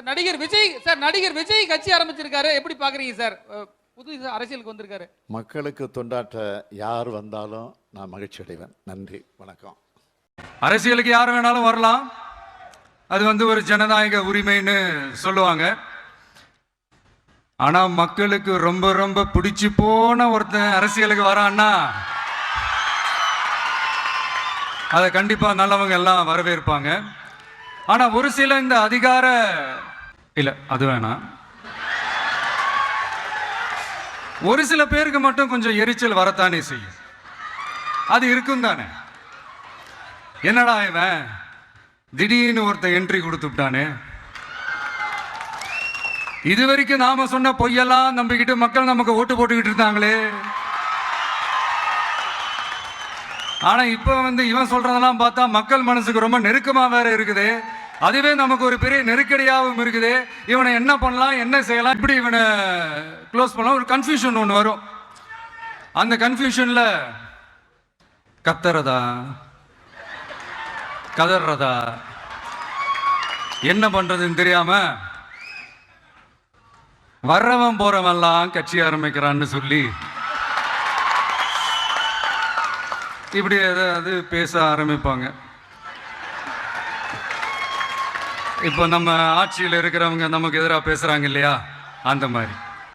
Sir நடிகர் Vijay sir நடிகர் விஜய் கட்சி ஆரம்பிச்சிருக்காரு. எப்படி பாக்குறீங்க சார்? புது அரசியலுக்கு வந்திருக்காரு. மக்களுக்கு தொண்டாற்ற யார் வந்தாலும் நான் மகிழ்ச்சி அடைவேன் நன்றி வணக்கம். அரசியலுக்கு யார் வேணாலும் வரலாம். அது வந்து ஒரு ஜனநாயக உரிமைன்னு சொல்லுவாங்க. ஆனா மக்களுக்கு ரொம்ப ரொம்ப பிடிச்சு போன ஒருத்தன் அரசியலுக்கு வரான்னா அதை கண்டிப்பா நல்லவங்க எல்லாம் வரவேற்பாங்க. ஆனா ஒரு சில இந்த அதிகார இல்லை அது வேணாம். ஒரு சில பேருக்கு மட்டும் கொஞ்சம் எரிச்சல் வரத்தானே செய்யும். அது இருக்கும் தானே. என்னடா இவன்? திடீர்னு ஒருத்தன் என்ட்ரி கொடுத்துட்டானே இது வரைக்கும் நாம சொன்ன பொய்யெல்லாம் நம்பிக்கிட்டு மக்கள் நமக்கு ஓட்டு போட்டுக்கிட்டு இருந்தாங்களே. ஆனா இப்ப வந்து இவன் சொல்றதெல்லாம் பார்த்தா மக்கள் மனசுக்கு ரொம்ப நெருக்கமா வேற இருக்குது. அதுவே நமக்கு ஒரு பெரிய நெருக்கடியாகவும் இருக்குது. இவனை என்ன பண்ணலாம் என்ன செய்யலாம் இப்படி இவனை க்ளோஸ் பண்ணலாம். ஒரு கன்ஃபியூஷன் ஒன்று வரும். அந்த கன்ஃபியூஷனில் கத்துறதா? கதறதா என்ன பண்ணுறதுன்னு தெரியாமல் வர்றவன் போறவன்லாம் கட்சி ஆரம்பிக்கிறான்னு சொல்லி இப்படி ஏதாவது பேச ஆரம்பிப்பாங்க. இப்போ நம்ம ஆட்சியில் இருக்கிறவங்க நமக்கு எதிராக பேசுகிறாங்க இல்லையா? அந்த மாதிரி.